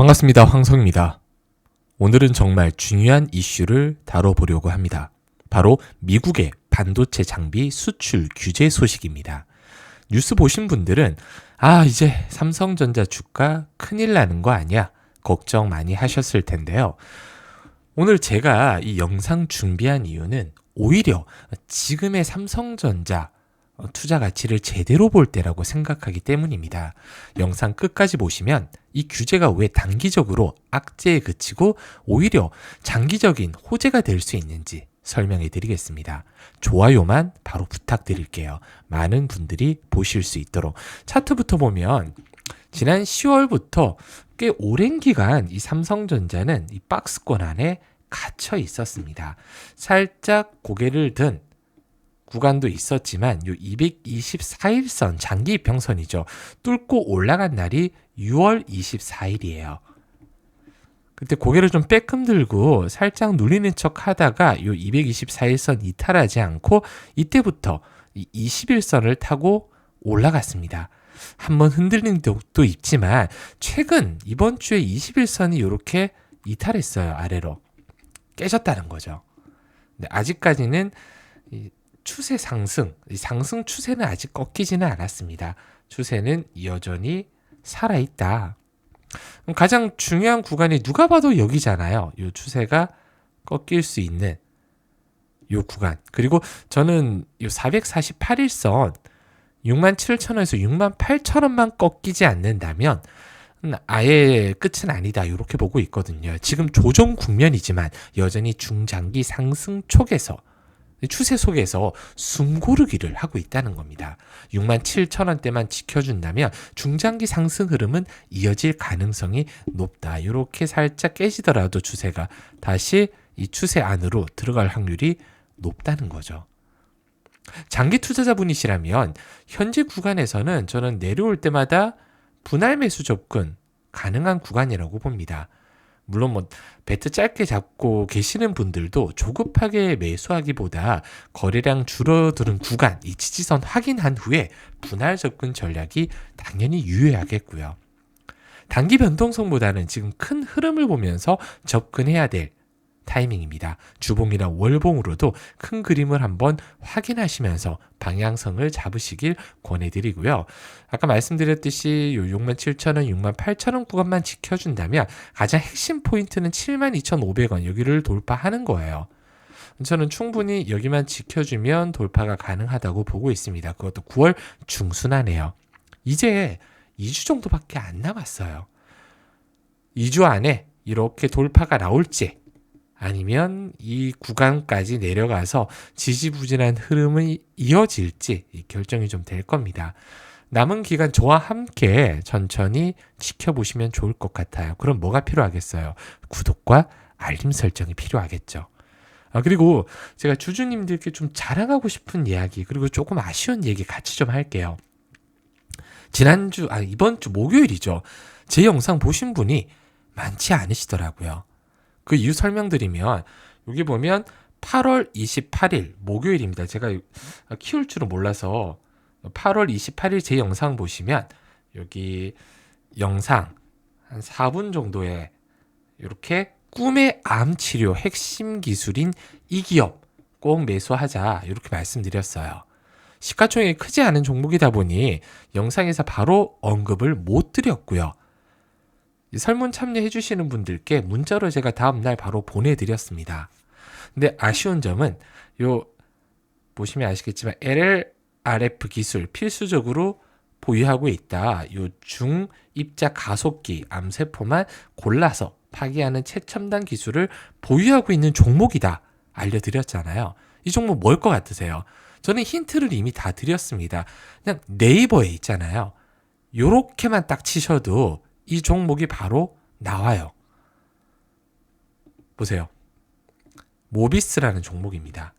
반갑습니다. 황성입니다. 오늘은 정말 중요한 이슈를 다뤄보려고 합니다. 바로 미국의 반도체 장비 수출 규제 소식입니다. 뉴스 보신 분들은 아, 이제 삼성전자 주가 큰일 나는 거 아니야? 걱정 많이 하셨을 텐데요. 오늘 제가 이 영상 준비한 이유는 오히려 지금의 삼성전자 투자 가치를 제대로 볼 때라고 생각하기 때문입니다. 영상 끝까지 보시면 이 규제가 왜 단기적으로 악재에 그치고 오히려 장기적인 호재가 될 수 있는지 설명해 드리겠습니다. 좋아요만 바로 부탁드릴게요. 많은 분들이 보실 수 있도록. 차트부터 보면 지난 10월부터 꽤 오랜 기간 이 삼성전자는 이 박스권 안에 갇혀 있었습니다. 살짝 고개를 든 구간도 있었지만 요 224일선 장기 이평선이죠. 뚫고 올라간 날이 6월 24일이에요. 그때 고개를 좀 빼끔 들고 살짝 눌리는 척 하다가 요 224일선 이탈하지 않고 이때부터 이 21선을 타고 올라갔습니다. 한번 흔들린 적도 있지만 최근 이번 주에 21선이 이렇게 이탈했어요. 아래로. 깨졌다는 거죠. 근데 아직까지는 추세 상승, 상승 추세는 아직 꺾이지는 않았습니다. 추세는 여전히 살아있다. 가장 중요한 구간이 누가 봐도 여기잖아요. 이 추세가 꺾일 수 있는 이 구간. 그리고 저는 이 448일선 6만 7천원에서 6만 8천원만 꺾이지 않는다면 아예 끝은 아니다. 이렇게 보고 있거든요. 지금 조정 국면이지만 여전히 중장기 상승 촉에서 추세 속에서 숨고르기를 하고 있다는 겁니다. 6만 7천 원대만 지켜준다면 중장기 상승 흐름은 이어질 가능성이 높다. 이렇게 살짝 깨지더라도 추세가 다시 이 추세 안으로 들어갈 확률이 높다는 거죠. 장기 투자자분이시라면 현재 구간에서는 저는 내려올 때마다 분할 매수 접근 가능한 구간이라고 봅니다. 물론 뭐 배트 짧게 잡고 계시는 분들도 조급하게 매수하기보다 거래량 줄어드는 구간 이 지지선 확인한 후에 분할 접근 전략이 당연히 유효하겠고요. 단기 변동성보다는 지금 큰 흐름을 보면서 접근해야 될 타이밍입니다. 주봉이나 월봉으로도 큰 그림을 한번 확인하시면서 방향성을 잡으시길 권해드리고요. 아까 말씀드렸듯이 요 67,000원, 68,000원 구간만 지켜준다면 가장 핵심 포인트는 72,500원 여기를 돌파하는 거예요. 저는 충분히 여기만 지켜주면 돌파가 가능하다고 보고 있습니다. 그것도 9월 중순하네요. 이제 2주 정도밖에 안 남았어요. 2주 안에 이렇게 돌파가 나올지 아니면 이 구간까지 내려가서 지지부진한 흐름이 이어질지 결정이 좀 될 겁니다. 남은 기간 저와 함께 천천히 지켜보시면 좋을 것 같아요. 그럼 뭐가 필요하겠어요? 구독과 알림 설정이 필요하겠죠. 아, 그리고 제가 주주님들께 좀 자랑하고 싶은 이야기, 그리고 조금 아쉬운 얘기 같이 좀 할게요. 지난주, 아, 이번 주 목요일이죠. 제 영상 보신 분이 많지 않으시더라고요. 그 이유 설명드리면 여기 보면 8월 28일 목요일입니다. 제가 키울 줄은 몰라서 8월 28일 제 영상 보시면 여기 영상 한 4분 정도에 이렇게 꿈의 암 치료 핵심 기술인 이 기업 꼭 매수하자 이렇게 말씀드렸어요. 시가총액이 크지 않은 종목이다 보니 영상에서 바로 언급을 못 드렸고요. 설문 참여해 주시는 분들께 문자로 제가 다음 날 바로 보내드렸습니다. 근데 아쉬운 점은 요 보시면 아시겠지만 LRF 기술 필수적으로 보유하고 있다. 요 중입자 가속기 암세포만 골라서 파기하는 최첨단 기술을 보유하고 있는 종목이다. 알려드렸잖아요. 이 종목 뭘 것 같으세요? 저는 힌트를 이미 다 드렸습니다. 그냥 네이버에 있잖아요. 요렇게만 딱 치셔도 이 종목이 바로 나와요. 보세요. 모비스라는 종목입니다.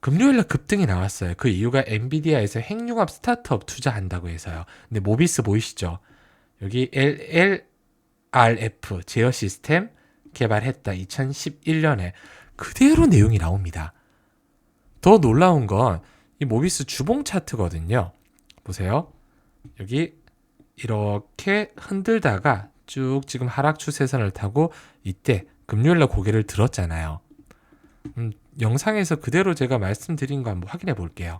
금요일날 급등이 나왔어요. 그 이유가 엔비디아에서 핵융합 스타트업 투자한다고 해서요. 근데 모비스 보이시죠? 여기 LLRF 제어 시스템 개발했다. 2011년에 그대로 내용이 나옵니다. 더 놀라운 건 이 모비스 주봉 차트거든요. 보세요. 여기 이렇게 흔들다가 쭉 지금 하락 추세선을 타고 이때 금요일 날 고개를 들었잖아요. 음, 영상에서 그대로 제가 말씀드린 거 한번 확인해 볼게요.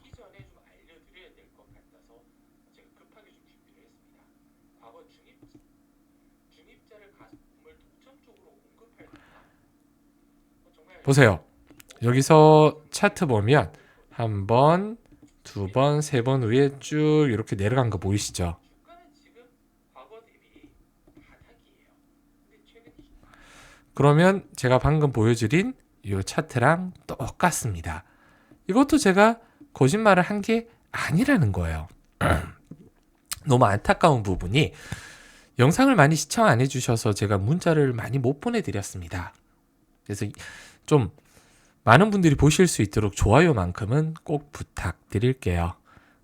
보세요. 여기서 차트 보면 한 번, 두 번, 세 번 위에 쭉 이렇게 내려간 거 보이시죠? 주가는 지금 과거 대비 바닥이에요. 근데 최근 이 그러면 제가 방금 보여드린 이 차트랑 똑같습니다. 이것도 제가 거짓말을 한 게 아니라는 거예요. 너무 안타까운 부분이 영상을 많이 시청 안 해주셔서 제가 문자를 많이 못 보내드렸습니다. 그래서 좀 많은 분들이 보실 수 있도록 좋아요만큼은 꼭 부탁드릴게요.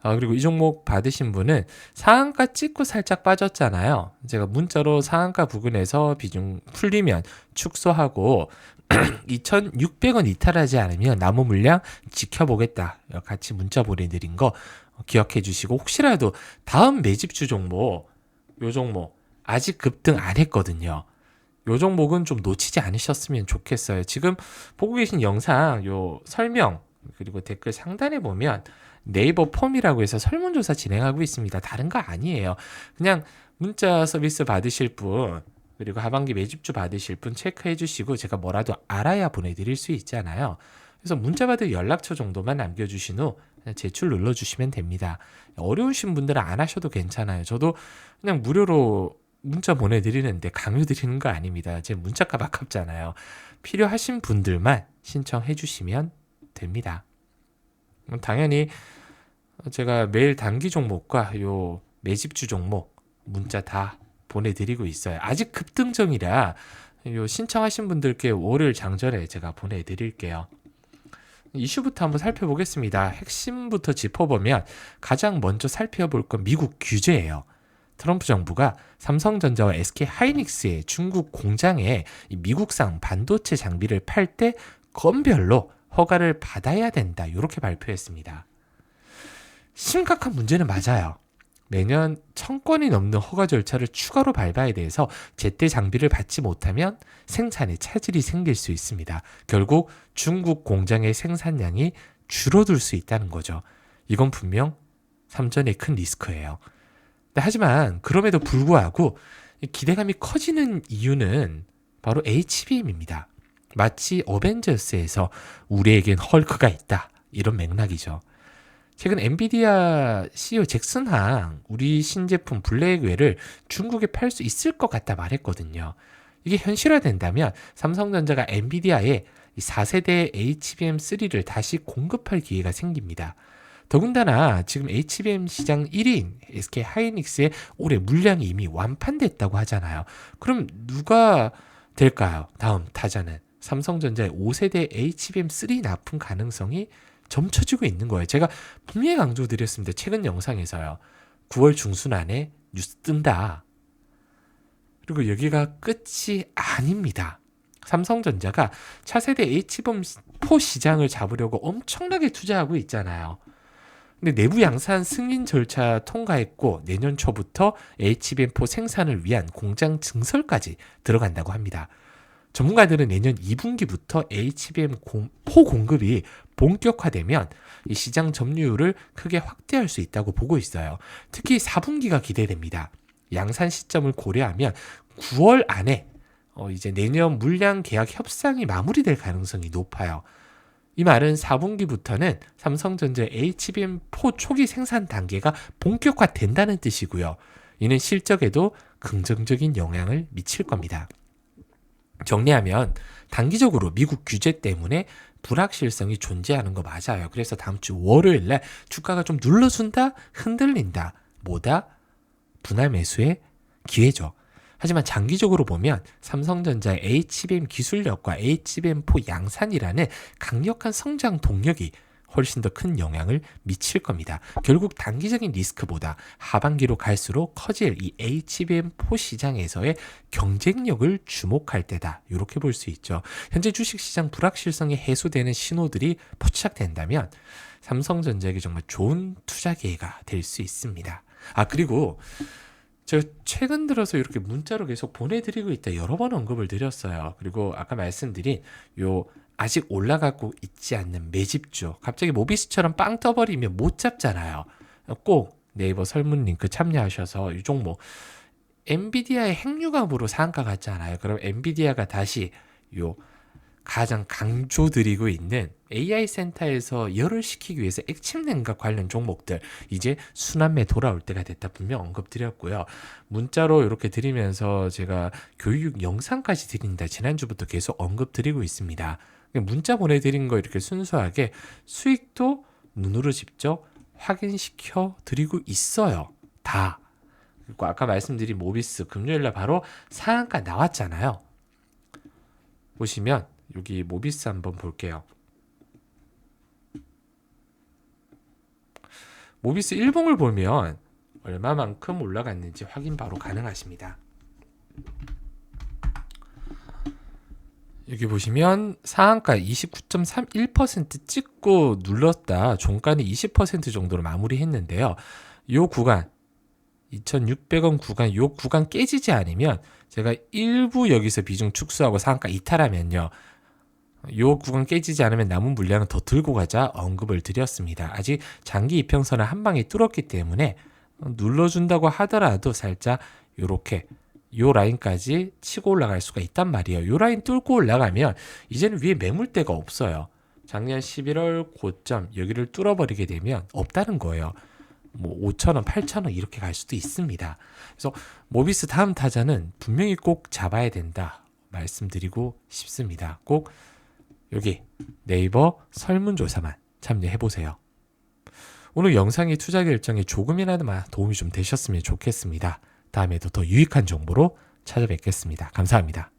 아, 그리고 이 종목 받으신 분은 상한가 찍고 살짝 빠졌잖아요. 제가 문자로 상한가 부근에서 비중 풀리면 축소하고 2,600원 이탈하지 않으면 남은 물량 지켜보겠다. 같이 문자 보내드린 거 기억해 주시고 혹시라도 다음 매집주 종목 요 종목 아직 급등 안 했거든요. 요 종목은 좀 놓치지 않으셨으면 좋겠어요. 지금 보고 계신 영상 요 설명 그리고 댓글 상단에 보면 네이버 폼이라고 해서 설문조사 진행하고 있습니다. 다른 거 아니에요. 그냥 문자 서비스 받으실 분 그리고 하반기 매집주 받으실 분 체크해 주시고 제가 뭐라도 알아야 보내드릴 수 있잖아요. 그래서 문자 받을 연락처 정도만 남겨주신 후 그냥 제출 눌러주시면 됩니다. 어려우신 분들은 안 하셔도 괜찮아요. 저도 그냥 무료로 문자 보내드리는데 강요 드리는 거 아닙니다. 제 문자값 아깝잖아요. 필요하신 분들만 신청해 주시면 됩니다. 음, 당연히 제가 매일 단기 종목과 요 매집주 종목 문자 다 보내드리고 있어요. 아직 급등정이라 요 신청하신 분들께 월요일 장전에 제가 보내드릴게요. 이슈부터 한번 살펴보겠습니다. 핵심부터 짚어보면 가장 먼저 살펴볼 건 미국 규제예요. 트럼프 정부가 삼성전자와 SK 하이닉스의 중국 공장에 이 미국산 반도체 장비를 팔 때 건별로 허가를 받아야 된다. 이렇게 발표했습니다. 심각한 문제는 맞아요. 매년 천 건이 넘는 허가 절차를 추가로 밟아야 돼서 제때 장비를 받지 못하면 생산에 차질이 생길 수 있습니다. 결국 중국 공장의 생산량이 줄어들 수 있다는 거죠. 이건 분명 삼전의 큰 리스크예요. 네, 하지만 그럼에도 불구하고 이 기대감이 커지는 이유는 바로 HBM입니다. 마치 어벤져스에서 우리에겐 헐크가 있다. 이런 맥락이죠. 최근 엔비디아 CEO 잭슨 항 우리 신제품 블랙웨를 중국에 팔 수 있을 것 같다 말했거든요. 이게 현실화된다면 삼성전자가 엔비디아에 4세대 HBM3를 다시 공급할 기회가 생깁니다. 더군다나 지금 HBM 시장 1위인 SK 하이닉스의 올해 물량이 이미 완판됐다고 하잖아요. 그럼 누가 될까요? 다음 타자는 삼성전자의 5세대 HBM3 납품 가능성이 점쳐지고 있는 거예요. 제가 분명히 강조드렸습니다. 최근 영상에서요. 9월 중순 안에 뉴스 뜬다. 그리고 여기가 끝이 아닙니다. 삼성전자가 차세대 H4 시장을 잡으려고 엄청나게 투자하고 있잖아요. 근데 내부 양산 승인 절차 통과했고 내년 초부터 HBM4 생산을 위한 공장 증설까지 들어간다고 합니다. 전문가들은 내년 2분기부터 HBM4 공급이 본격화되면 이 시장 점유율을 크게 확대할 수 있다고 보고 있어요. 특히 4분기가 기대됩니다. 양산 시점을 고려하면 9월 안에 어 이제 내년 물량 계약 협상이 마무리될 가능성이 높아요. 이 말은 4분기부터는 삼성전자 HBM4 초기 생산 단계가 본격화된다는 뜻이고요. 이는 실적에도 긍정적인 영향을 미칠 겁니다. 정리하면 단기적으로 미국 규제 때문에 불확실성이 존재하는 거 맞아요. 그래서 다음 주 월요일 날 주가가 좀 눌러준다, 흔들린다. 뭐다? 분할 매수의 기회죠. 하지만 장기적으로 보면 삼성전자의 HBM 기술력과 HBM4 양산이라는 강력한 성장 동력이 훨씬 더 큰 영향을 미칠 겁니다. 결국 단기적인 리스크보다 하반기로 갈수록 커질 이 HBM4 시장에서의 경쟁력을 주목할 때다. 이렇게 볼 수 있죠. 현재 주식시장 불확실성이 해소되는 신호들이 포착된다면 삼성전자에게 정말 좋은 투자 기회가 될 수 있습니다. 아 그리고 제가 최근 들어서 이렇게 문자로 계속 보내드리고 있다 여러 번 언급을 드렸어요. 그리고 아까 말씀드린 요 아직 올라가고 있지 않는 매집주 갑자기 모비스처럼 빵 떠버리면 못 잡잖아요. 꼭 네이버 설문 링크 참여하셔서 이 종목 엔비디아의 핵유감으로 상한가 같지 않아요. 그럼 엔비디아가 다시 요 가장 강조드리고 있는 AI 센터에서 열을 식히기 위해서 액침 냉각 관련 종목들 이제 순환매 돌아올 때가 됐다 분명 언급드렸고요. 문자로 이렇게 드리면서 제가 교육 영상까지 드린다 지난주부터 계속 언급드리고 있습니다. 문자 보내드린 거 이렇게 순수하게 수익도 눈으로 직접 확인시켜 드리고 있어요. 다. 그리고 아까 말씀드린 모비스 금요일날 바로 상한가 나왔잖아요. 보시면 여기 모비스 한번 볼게요. 모비스 일봉을 보면 얼마만큼 올라갔는지 확인 바로 가능하십니다. 여기 보시면 상한가 29.31% 찍고 눌렀다 종가는 20% 정도로 마무리했는데요. 요 구간 2,600원 구간 요 구간 깨지지 않으면 제가 일부 여기서 비중 축소하고 상한가 이탈하면요. 요 구간 깨지지 않으면 남은 물량은 더 들고 가자 언급을 드렸습니다. 아직 장기 이평선을 한 방에 뚫었기 때문에 눌러준다고 하더라도 살짝 요렇게 요 라인까지 치고 올라갈 수가 있단 말이에요. 요 라인 뚫고 올라가면 이제는 위에 매물대가 없어요. 작년 11월 고점 여기를 뚫어버리게 되면 없다는 거예요. 뭐 5천원, 8천원 이렇게 갈 수도 있습니다. 그래서 모비스 다음 타자는 분명히 꼭 잡아야 된다 말씀드리고 싶습니다. 꼭 여기 네이버 설문조사만 참여해 보세요. 오늘 영상이 투자 결정에 조금이나마 도움이 좀 되셨으면 좋겠습니다. 다음에도 더 유익한 정보로 찾아뵙겠습니다. 감사합니다.